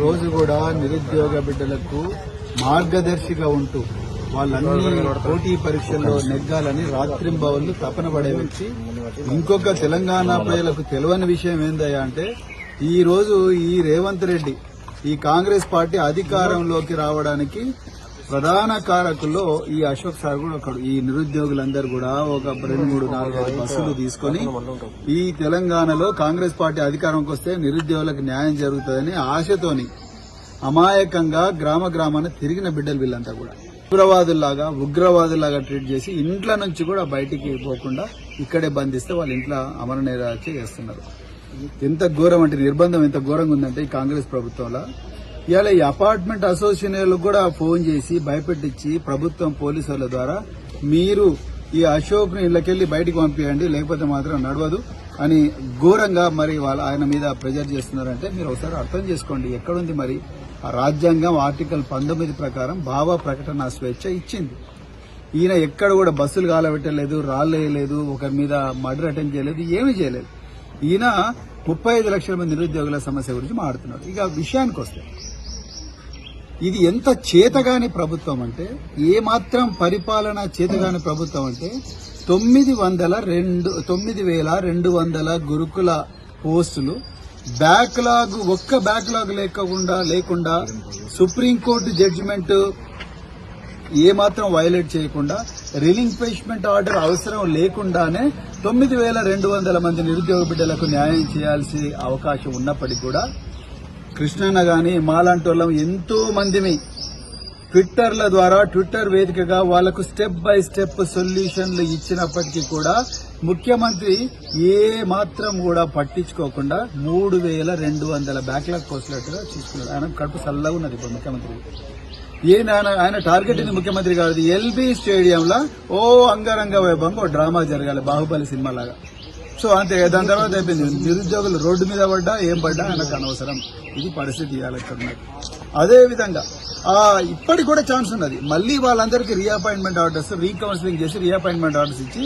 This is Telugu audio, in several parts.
రోజు కూడా నిరుద్యోగ బిడ్డలకు మార్గదర్శిగా ఉంటూ వాళ్ళన్ని పోటీ పరీక్షల్లో నెగ్గాలని రాత్రింబవళ్ళు తపన పడే వ్యక్తి. ఇంకొక తెలంగాణ ప్రజలకు తెలియని విషయం ఏందయ్యా అంటే ఈ రోజు ఈ రేవంత్ రెడ్డి ఈ కాంగ్రెస్ పార్టీ అధికారంలోకి రావడానికి ప్రధాన కారకుల్లో ఈ అశోక్ సార్ కూడా ఒకడు. ఈ నిరుద్యోగులందరూ కూడా ఒక రెండు మూడు నాలుగు ఐదు బస్సులు తీసుకొని ఈ తెలంగాణలో కాంగ్రెస్ పార్టీ అధికారంకి వస్తే నిరుద్యోగులకు న్యాయం జరుగుతుందని ఆశతోని అమాయకంగా గ్రామ గ్రామాన్ని తిరిగిన బిడ్డలు వీళ్ళంతా కూడా. ఉగ్రవాదుల్లాగా ఉగ్రవాదుల్లాగా ట్రీట్ చేసి ఇంట్ల నుంచి కూడా బయటికి పోకుండా ఇక్కడే బంధిస్తే వాళ్ళ ఇంట్లో అమర చేస్తున్నారు. ఎంత ఘోరం అంటే నిర్బంధం ఎంత ఘోరంగా ఉందంటే ఈ కాంగ్రెస్ ప్రభుత్వంలో ఇవాళ ఈ అపార్ట్మెంట్ అసోసియేషన్లకు కూడా ఫోన్ చేసి భయపెట్టించి ప్రభుత్వం పోలీసుల ద్వారా మీరు ఈ అశోక్ను ఇళ్ళకెళ్ళి బయటికి పంపించండి లేకపోతే మాత్రం నడవదు అని ఘోరంగా మరి వాళ్ళ ఆయన మీద ప్రెజర్ చేస్తున్నారంటే మీరు ఒకసారి అర్థం చేసుకోండి ఎక్కడుంది మరి? ఆ రాజ్యాంగం ఆర్టికల్ పంతొమ్మిది ప్రకారం భావ ప్రకటన స్వేచ్ఛ ఇచ్చింది. ఈయన ఎక్కడ కూడా బస్సులు కాలబెట్టలేదు రాళ్ళు వేయలేదు ఒకరి మీద మర్డర్ అటెంప్ట్ చేయలేదు ఏమీ చేయలేదు. ఈయన ముప్పై ఐదు లక్షల మంది నిరుద్యోగుల సమస్య గురించి మాట్లాడుతున్నాడు. ఇక విషయానికి వస్తే ఇది ఎంత చేతగాని ప్రభుత్వం అంటే ఏ మాత్రం పరిపాలన చేతగాని ప్రభుత్వం అంటే తొమ్మిది వందల రెండు తొమ్మిది వేల రెండు వందల గురుకుల పోస్టులు బ్యాక్లాగ్ ఒక్క బ్యాక్లాగ్ లేకుండా లేకుండా సుప్రీంకోర్టు జడ్జిమెంట్ ఏ మాత్రం వైలేట్ చేయకుండా రిలింక్విష్మెంట్ ఆర్డర్ అవసరం లేకుండానే తొమ్మిది వేల రెండు వందల మంది నిరుద్యోగ బిడ్డలకు న్యాయం చేయాల్సి అవకాశం ఉన్నప్పటికీ కూడా కృష్ణన్న గాని మాలాంటి వాళ్ళం ఎంతో మందిని ట్విట్టర్ల ద్వారా ట్విట్టర్ వేదికగా వాళ్ళకు స్టెప్ బై స్టెప్ సొల్యూషన్లు ఇచ్చినప్పటికీ కూడా ముఖ్యమంత్రి ఏ మాత్రం కూడా పట్టించుకోకుండా మూడు వేల రెండు వందల బ్యాక్లాగ్ పోస్టులట్టుగా చూసుకున్నాడు. ఆయన కడుపు చల్లగా ఉన్నది ఇప్పుడు ముఖ్యమంత్రి. ఏం ఆయన- ఆయన టార్గెట్ ఇది ముఖ్యమంత్రి కాదు ఎల్బీ స్టేడియంలో ఓ అంగరంగ వైభవంగా ఓ డ్రామా జరగాలి. బాహుబలి సినిమా లాగా సో అంతే దాని తర్వాత అయిపోయింది. నిరుద్యోగులు రోడ్డు మీద పడ్డా ఏం పడ్డా ఆయనకు అనవసరం. ఇది పరిస్థితి ఇవ్వాలి ఇక్కడ అదే విధంగా ఆ ఇప్పటికి కూడా ఛాన్స్ ఉన్నది. మళ్ళీ వాళ్ళందరికీ రీఅపాయింట్మెంట్ ఆర్డర్స్ రీకౌన్సిలింగ్ చేసి రీఅపాయింట్మెంట్ ఆర్డర్స్ ఇచ్చి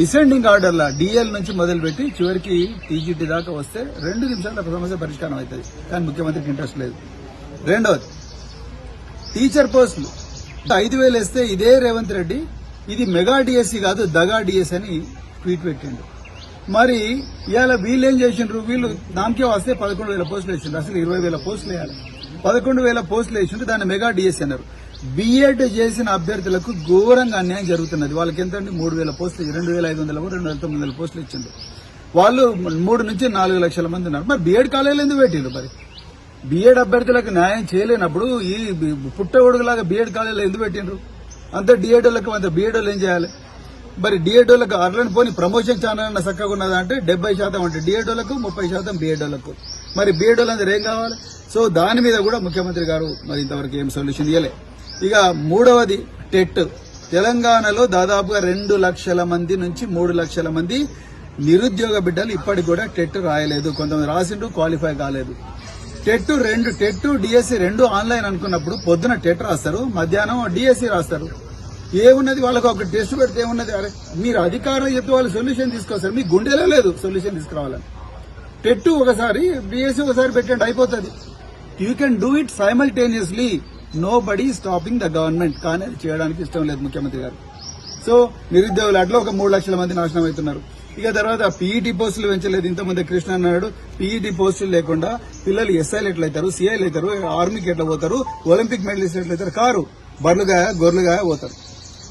డిసెండింగ్ ఆర్డర్ల డిఎల్ నుంచి మొదలుపెట్టి చివరికి టీజీటీ దాకా వస్తే రెండు నిమిషాల సమస్య పరిష్కారం అవుతుంది. కానీ ముఖ్యమంత్రికి ఇంట్రెస్ట్ లేదు. రెండవది టీచర్ పోస్టులు ఐదు వేలు వేస్తే ఇదే రేవంత్ రెడ్డి ఇది మెగా డిఎస్సి కాదు దగా డిఎస్సి అని ట్వీట్ పెట్టిండు. మరి ఇవాళ వీళ్ళు ఏం చేసిండ్రు? వీళ్ళు దానికే వస్తే పదకొండు వేల పోస్టులు వేసిండ్రు. అసలు ఇరవై వేల పోస్టులు వేయాలి. పదకొండు వేల పోస్టులు వేసిండ్రు. దాన్ని మెగా డిఎస్సీ అన్నారు. బీఎడ్ చేసిన అభ్యర్థులకు ఘోరంగా అన్యాయం జరుగుతున్నది. వాళ్ళకి ఎంత అండి? మూడు వేల పోస్టులు రెండు వేల ఐదు వందల రెండు వేల తొమ్మిది వందల పోస్టులు ఇచ్చిండ్రు. వాళ్ళు మూడు నుంచి నాలుగు లక్షల మంది ఉన్నారు. మరి బీఎడ్ కాలేజీలు ఎందుకు పెట్టిండ్రు మరి? బీఎడ్ అభ్యర్థులకు న్యాయం చేయలేనప్పుడు ఈ పుట్టగొడుగులాగా బీఎడ్ కాలేజీలో ఎందుకు పెట్టిండ్రు? అంత డిఎడ్ఓలకు అంత బీఎడ్ఓలు ఏం చేయాలి? మరి డిఏడోలకు అర్లని పోని ప్రమోషన్ ఛానల్ చక్కగా ఉన్నదా అంటే డెబ్బై శాతం అంటే డిఏడోలకు ముప్పై శాతం బిఏడోలకు మరి బిఏడోలు అందరూ ఏం కావాలి? సో దాని మీద కూడా ముఖ్యమంత్రి గారు మరి ఇంతవరకు ఏం సొల్యూషన్ ఇవ్వలే ఇక మూడవది టెట్. తెలంగాణలో దాదాపుగా రెండు లక్షల మంది నుంచి మూడు లక్షల మంది నిరుద్యోగ బిడ్డలు ఇప్పటికి కూడా టెట్ రాయలేదు. కొంతమంది రాసిండ్రు క్వాలిఫై కాలేదు. టెట్ రెండు టెట్ డిఎస్సి రెండు ఆన్లైన్ అనుకున్నప్పుడు పొద్దున టెట్ రాస్తారు మధ్యాహ్నం డిఎస్సి రాస్తారు. ఏమున్నది? వాళ్ళకు ఒక టెస్ట్ పెడితే ఏమున్నది? అరే మీరు అధికారులు చెప్తే వాళ్ళు సొల్యూషన్ తీసుకొస్తారు మీ గుండెలో లేదు సొల్యూషన్ తీసుకురావాలని. పెట్టు ఒకసారి డిఎస్సి ఒకసారి పెట్టండి అయిపోతుంది. You can do it simultaneously nobody stopping the government కానీ అది చేయడానికి ఇష్టం లేదు ముఖ్యమంత్రి గారు. సో నిరుద్యోగులు అట్లా ఒక మూడు లక్షల మంది నాశనం అవుతున్నారు. ఇక తర్వాత పీఈటీ పోస్టులు పెంచలేదు. ఇంతమంది కృష్ణ అన్నాడు పీఈటీ పోస్టులు లేకుండా పిల్లలు ఎస్ఐలు ఎట్లా అవుతారు సిఐలు అవుతారు ఆర్మీకి ఎట్లా పోతారు ఒలింపిక్ మెడలిస్ట్ ఎట్లా అవుతారు కారు బర్లుగా గొర్రెలుగా పోతారు.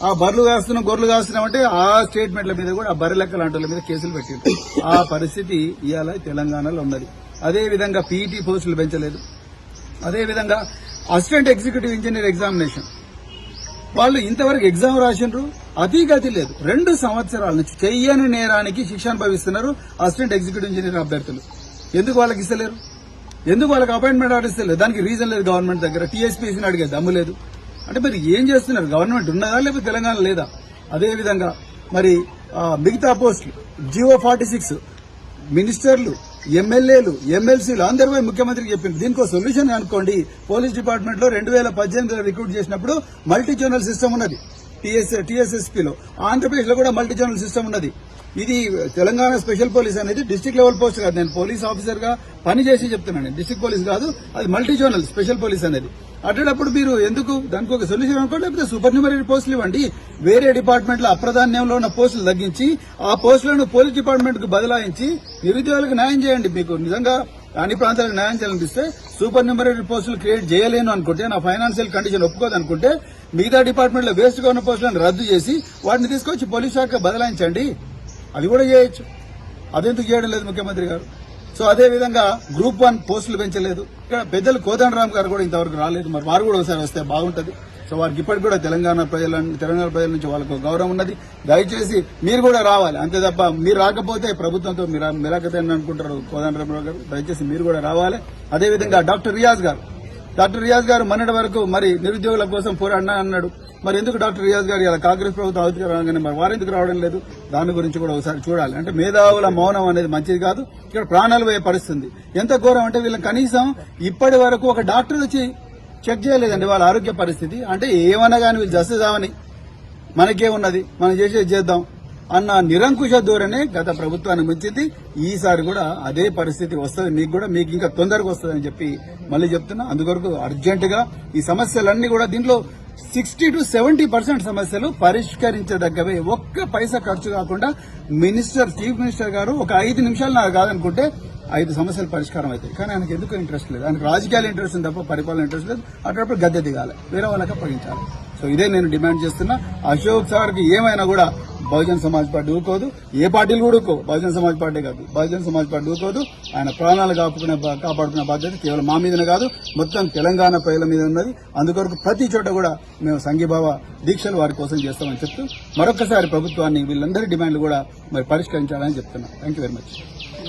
ఆ బర్రెలు కాస్తున్నాం గొర్రెలు కాస్తున్నాం అంటే ఆ స్టేట్మెంట్ల మీద కూడా ఆ బర్రె లెక్క లాంటి వాళ్ళ మీద కేసులు పెట్టింది ఆ పరిస్థితి ఇవాళ తెలంగాణలో ఉన్నది. అదే విధంగా పీఈటీ పోస్టులు పెంచలేదు. అదే విధంగా అసిస్టెంట్ ఎగ్జిక్యూటివ్ ఇంజనీర్ ఎగ్జామినేషన్. వాళ్ళు ఇంతవరకు ఎగ్జామ్ రాసిండ్రు అతి గతి లేదు. రెండు సంవత్సరాల నుంచి చెయ్యని నేరానికి శిక్ష అనుభవిస్తున్నారు అసిస్టెంట్ ఎగ్జిక్యూటివ్ ఇంజనీర్ అభ్యర్థులు. ఎందుకు వాళ్ళకి ఇస్తలేరు? ఎందుకు వాళ్ళకి అపాయింట్మెంట్ ఆర్డర్ ఇస్తలేదు దానికి రీజన్ లేదు గవర్నమెంట్ దగ్గర. టీఎస్పీసీని అడిగే దమ్ము లేదు. అంటే మరి ఏం చేస్తున్నారు? గవర్నమెంట్ ఉన్నదా లేకపోతే తెలంగాణ లేదా? అదే విధంగా మరి మిగతా పోస్టులు జియో ఫార్టీ సిక్స్ మినిస్టర్లు ఎమ్మెల్యేలు ఎమ్మెల్సీలు అందరూ పోయి ముఖ్యమంత్రికి చెప్పింది దీనికి సొల్యూషన్ అనుకోండి పోలీస్ డిపార్ట్మెంట్లో రెండు వేల పద్దెనిమిదిలో రిక్రూట్ చేసినప్పుడు మల్టీ జోనల్ సిస్టమ్ ఉన్నది టీఎస్ టీఎస్ఎస్పీలో ఆంధ్రప్రదేశ్లో. కూడా మల్టీ జోనల్ సిస్టమ్ ఉన్నది. ఇది తెలంగాణ స్పెషల్ పోలీస్ అనేది డిస్ట్రిక్ట్ లెవెల్ పోస్ట్ కాదు. నేను పోలీస్ ఆఫీసర్గా పని చేసి చెప్తున్నాను. డిస్ట్రిక్ట్ పోలీస్ కాదు అది మల్టీ జోనల్ స్పెషల్ పోలీస్ అనేది. అట్టేటప్పుడు మీరు ఎందుకు దానికి ఒక సొల్యూషన్ అనుకోండి లేకపోతే సూపర్ న్యూమరీ పోస్టులు ఇవ్వండి. వేరే డిపార్ట్మెంట్లో అప్రధాన్యంలో ఉన్న పోస్టులు తగ్గించి ఆ పోస్టులను పోలీస్ డిపార్ట్మెంట్కు బదలాయించి నిరుద్యోగులకు న్యాయం చేయండి. మీకు నిజంగా అన్ని ప్రాంతాలకు న్యాయం చేయాలనిపిస్తే సూపర్ న్యూమరీ పోస్టులు క్రియేట్ చేయలేను అనుకుంటే నా ఫైనాన్షియల్ కండిషన్ ఒప్పుకోదు అనుకుంటే మిగతా డిపార్ట్మెంట్లో వేస్ట్గా ఉన్న పోస్టులను రద్దు చేసి వాటిని తీసుకొచ్చి పోలీస్ శాఖ బదలాయించండి. అది కూడా చేయొచ్చు. అదెందుకు చేయడం లేదు ముఖ్యమంత్రి గారు? సో అదే విధంగా గ్రూప్ వన్ పోస్టులు పెంచలేదు. ఇక్కడ పెద్దలు కోదండరామ్ గారు కూడా ఇంతవరకు రాలేదు. మరి వారు కూడా ఒకసారి వస్తే బాగుంటుంది. సో వారికి ఇప్పటికి కూడా తెలంగాణ ప్రజల తెలంగాణ ప్రజల నుంచి వాళ్ళకు గౌరవం ఉన్నది. దయచేసి మీరు కూడా రావాలి. అంతే తప్ప మీరు రాకపోతే ప్రభుత్వంతో మీరు మిరాకతే అనుకుంటారు కోదండరామ్ గారు. దయచేసి మీరు కూడా రావాలి. అదేవిధంగా డాక్టర్ రియాజ్ గారు డాక్టర్ రియాజ్ గారు మొన్నటి వరకు మరి నిరుద్యోగుల కోసం పోరాడినా అన్నాడు. మరి ఎందుకు డాక్టర్ రియాజ్ గారు ఇలా కాంగ్రెస్ ప్రభుత్వం అధికారం మరి వారు ఎందుకు రావడం లేదు? దాని గురించి కూడా ఒకసారి చూడాలి. అంటే మేధావుల మౌనం అనేది మంచిది కాదు. ఇక్కడ ప్రాణాలు పోయే పరిస్థితుంది. ఎంత ఘోరం అంటే వీళ్ళని కనీసం ఇప్పటి వరకు ఒక డాక్టర్ వచ్చి చెక్ చేయలేదండి వాళ్ళ ఆరోగ్య పరిస్థితి. అంటే ఏమన్నా కానీ వీళ్ళు జస్టిస్ మనకే ఉన్నది. మనం చేసేది చేద్దాం. అన్న నిరంకుశ ధోరణే గత ప్రభుత్వానికి మించింది. ఈసారి కూడా అదే పరిస్థితి వస్తుంది. మీకు కూడా మీకు ఇంకా తొందరగా వస్తుందని చెప్పి మళ్ళీ చెప్తున్నా. అందుకొరకు అర్జెంట్గా ఈ సమస్యలన్నీ కూడా దీంట్లో సిక్స్టీ టు సెవెంటీ పర్సెంట్ సమస్యలు పరిష్కరించదగ్గవే. ఒక్క పైసా ఖర్చు కాకుండా మినిస్టర్ చీఫ్ మినిస్టర్ గారు ఒక ఐదు నిమిషాలు నాకు కాదనుకుంటే ఐదు సమస్యలు పరిష్కారం అవుతాయి. కానీ ఆయనకు ఎందుకు ఇంట్రెస్ట్ లేదు? ఆయనకు రాజకీయాల ఇంట్రెస్ట్ ఉంది తప్ప పరిపాలన ఇంట్రెస్ట్ లేదు. అటువైపు గద్దె దిగాలి. వేరే వాళ్ళకి అప్పగించాలి. సో ఇదే నేను డిమాండ్ చేస్తున్నా. అశోక్ సార్కి ఏమైనా కూడా బహుజన్ సమాజ్ పార్టీ ఊరుకోదు ఏ పార్టీలు కూడా ఊరుకో బహుజన్ సమాజ్ పార్టీ కాదు. బహుజన్ సమాజ్ పార్టీ ఊరుకోదు ఆయన ప్రాణాలు కాపుకునే బా- కాపాడుకునే బాధ్యత కేవలం మా మీదనే కాదు. మొత్తం తెలంగాణ ప్రజల మీద ఉన్నది. అందుకొరకు ప్రతి చోట కూడా మేము సంఘీభావ దీక్షలు వారి కోసం చేస్తామని చెప్తూ మరొకసారి ప్రభుత్వాన్ని వీళ్ళందరి డిమాండ్లు కూడా మరి పరిష్కరించాలని చెప్తున్నాం. Thank you very much